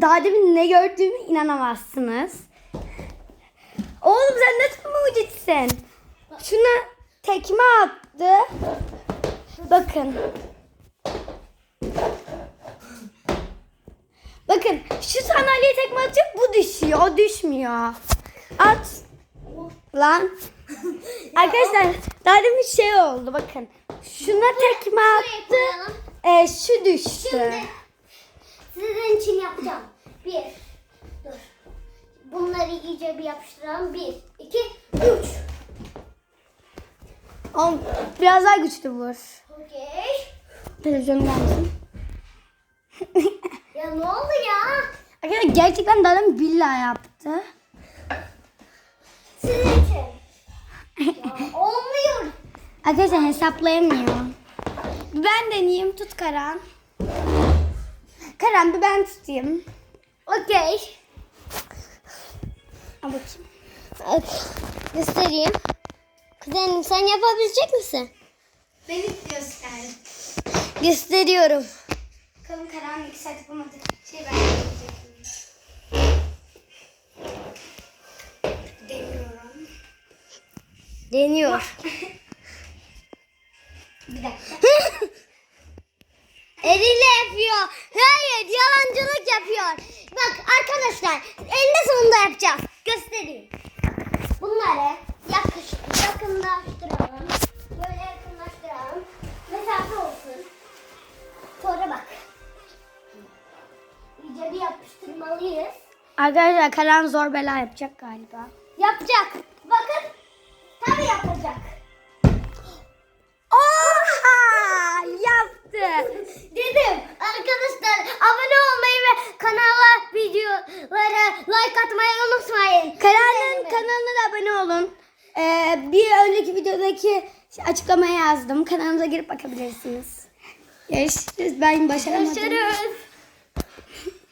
Daha demin ne gördüğümü inanamazsınız. Oğlum sen nasıl mucitsin? Şuna tekme attı. Bakın. Bakın şu sandalyeye tekme atacak bu düşüyor. O düşmüyor. At. Lan. Arkadaşlar daha demin şey oldu bakın. Şuna tekme attı. E, şu düştü. Şimdi sizin yapacağım. Bir, dur. Bunları iyice bir yapıştıralım. Bir, iki, üç. Oğlum, biraz daha güçlü vur. Okey. Televizyon gelsin. Ya ne oldu ya? Arkadaşlar gerçekten daha demin billahi yaptı. Sizin için. Ya, olmuyor. Arkadaşlar hesaplayamıyor. Ben deneyeyim. Tut Karan. Karan ben tutayım. Okey. Al bakayım. Göstereyim. Kuzenim sen yapabilecek misin? Beni göster. Gösteriyorum. Bakalım Karan saat yapamadı. Şey ben yapacaktım. Deniyorum. Deniyor. Bir dakika. Eliyle yapıyor. Hayır yalancılık yapıyor. Bak arkadaşlar eninde sonunda yapacağız. Göstereyim. Bunları yakış, yakınlaştıralım. Böyle yakınlaştıralım. Mesafe olsun. Sonra bak. İyice bir yapıştırmalıyız. Arkadaşlar Karan zor bela yapacak galiba. Yapacak. Unutmayın. Karan'ın kanalına da abone olun. Ee, bir önceki videodaki açıklamaya yazdım. Kanalımıza girip bakabilirsiniz. Görüşürüz. Ben başaramadım. Görüşürüz.